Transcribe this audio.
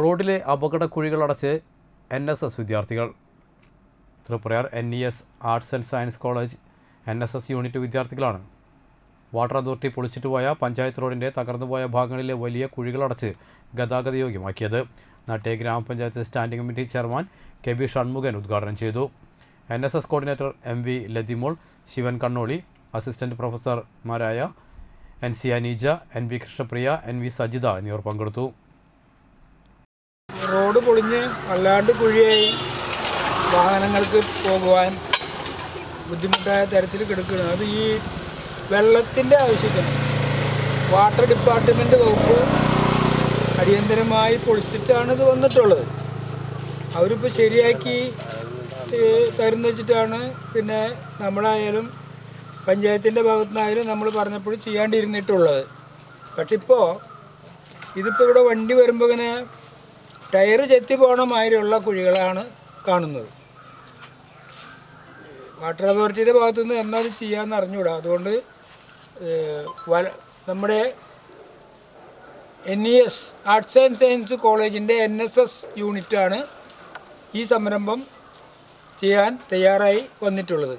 റോഡിലെ അപകട കുഴികളടച്ച് N S S വിദ്യാർത്ഥികൾ. Triprayar N E S arts and science college N S S unit വിദ്യാർത്ഥികളാണ്. Water authority പൊളിച്ചിട്ട് പോയ പഞ്ചായത്ത് റോഡിന്റെ തകർന്നുപോയ ഭാഗങ്ങളിലെ വലിയ കുഴികളടച്ച് ഗതാഗത യോഗ്യമാക്കിയത്. നാട്ടെ ഗ്രാമപഞ്ചായത്ത് standing committee chairman K B Shanmughan ഉദ്ഘാടനം ചെയ്തു. N S S coordinator M V Lathimol Shivan Kannoli assistant പ്രൊഫസർമാരായ N C Aneeja N V Krishnapriya N V Sajitha എന്നിവർ പങ്കെടുത്തു. റോഡ് പൊളിഞ്ഞ് വല്ലാണ്ട് കുഴിയായി. വാഹനങ്ങൾക്ക് പോകുവാൻ ബുദ്ധിമുട്ടായ തരത്തിൽ കിടക്കുകയാണ്. അത് ഈ വെള്ളത്തിന്റെ ആവശ്യത്തിന് വാട്ടർ ഡിപ്പാർട്ട്മെന്റ് വകുപ്പ് അടിയന്തരമായി പൊളിച്ചിട്ടാണ് ഇത് വന്നിട്ടുള്ളത്. അവരിപ്പോൾ ശരിയാക്കി തരുന്ന വെച്ചിട്ടാണ് പിന്നെ നമ്മളായാലും പഞ്ചായത്തിന്റെ ഭാഗത്തുനിന്നായാലും നമ്മൾ പറഞ്ഞപ്പോൾ ചെയ്യാണ്ടിരുന്നിട്ടുള്ളത്. പക്ഷെ ഇപ്പോൾ ഇതിപ്പോൾ ഇവിടെ വണ്ടി വരുമ്പോൾ ഇങ്ങനെ ടയർ ചെത്തി പോകണ മാതിരിയുള്ള കുഴികളാണ് കാണുന്നത്. വാട്ടർ അതോറിറ്റിയുടെ ഭാഗത്തുനിന്ന് എന്നാലും ചെയ്യാമെന്ന് അറിഞ്ഞുകൂടാ അതുകൊണ്ട് വല നമ്മുടെ N E S arts and science കോളേജിന്റെ എൻ എസ് എസ് യൂണിറ്റാണ് ഈ സംരംഭം ചെയ്യാൻ തയ്യാറായി വന്നിട്ടുള്ളത്.